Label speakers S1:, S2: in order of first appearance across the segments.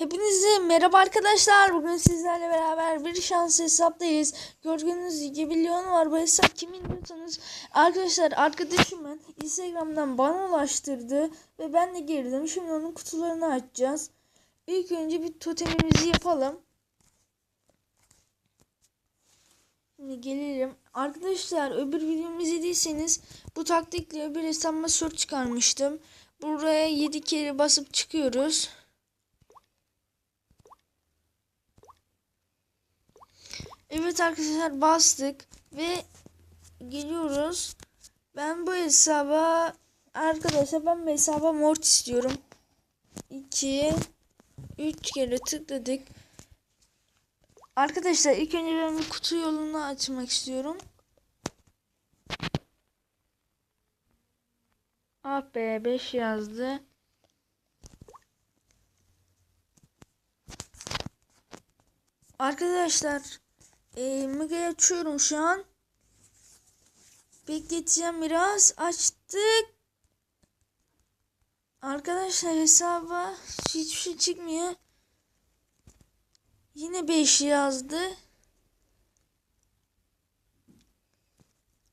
S1: Hepinize merhaba arkadaşlar. Bugün sizlerle beraber bir şans hesaptayız. Gördüğünüz gibi Leon var. Bu hesap kimin diyorsanız arkadaşlar arkadaşımın Instagram'dan bana ulaştırdı ve ben de girdim. Şimdi onun kutularını açacağız. İlk önce bir totemimizi yapalım. Şimdi gelelim. Arkadaşlar öbür videomu izlediyseniz bu taktikle öbür hesabıma short çıkarmıştım. Buraya 7 kere basıp çıkıyoruz. Evet arkadaşlar bastık ve geliyoruz. Ben bu hesaba arkadaşlar ben bu hesaba mort istiyorum. 2 3 kere tıkladık. Arkadaşlar ilk önce ben bir kutu yolunu açmak istiyorum. Ah be 5 yazdı. Arkadaşlar e, Mega'yı açıyorum şu an. Bekleteceğim biraz. Açtık. Arkadaşlar hesaba hiçbir şey çıkmıyor. Yine 5 yazdı.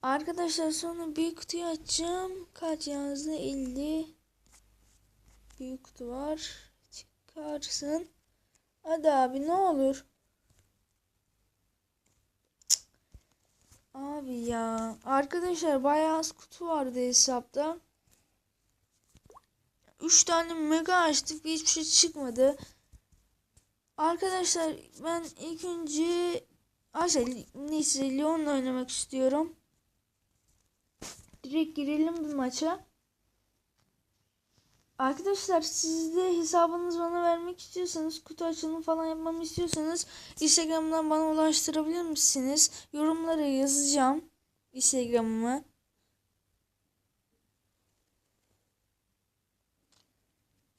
S1: Arkadaşlar sonra büyük kutuyu açacağım. Kaç yazdı? 50. Büyük kutu var. Çıkarsın. Hadi abi ne olur. Abi ya. Arkadaşlar bayağı az kutu vardı hesapta. 3 tane mega açtık ve hiçbir şey çıkmadı. Arkadaşlar ben ilk önce Aşağı neyse Leon'la oynamak istiyorum. Direkt girelim bir maça. Arkadaşlar siz de hesabınızı bana vermek istiyorsanız kutu açılımı falan yapmamı istiyorsanız Instagram'dan bana ulaştırabilir misiniz? Yorumlara yazacağım Instagram'ımı.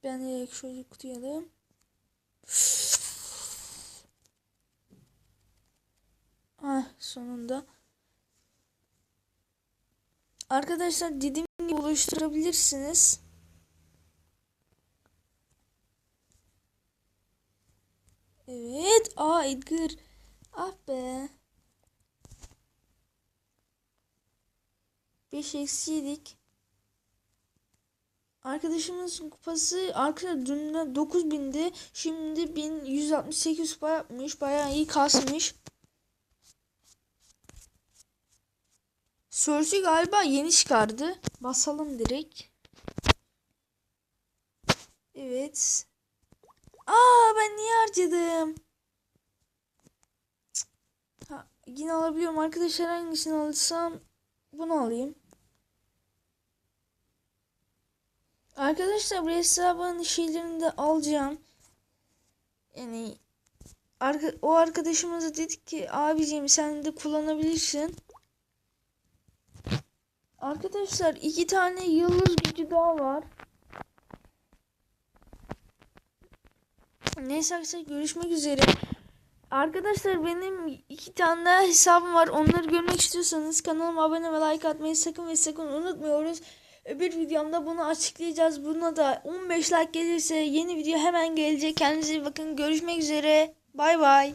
S1: Ben direkt şöyle kutuya alayım. Ah sonunda. Arkadaşlar dediğim gibi oluşturabilirsiniz. Evet. Aa Edgar. Ah be. 5 eksi yedik. Arkadaşımızın kupası arkadaşlar dün 9000'di. Şimdi 1168 kupa yapmış. Bayağı iyi kasmış. Sörcü galiba yeni çıkardı. Basalım direkt. Evet. Aa ben niye harcadım? Ha, yine alabiliyorum arkadaşlar hangisini alırsam bunu alayım. Arkadaşlar bu hesabın şeylerini de alacağım. Yani arka, o arkadaşımız da dedi ki abicim sen de kullanabilirsin. Arkadaşlar iki tane yıldız gücü daha var. Neyse arkadaşlar görüşmek üzere. Arkadaşlar benim iki tane daha hesabım var. Onları görmek istiyorsanız kanalıma abone ve like atmayı sakın ve sakın unutmuyoruz. Öbür videomda bunu açıklayacağız. Buna da 15 like gelirse yeni video hemen gelecek. Kendinize iyi bakın. Görüşmek üzere. Bay bay.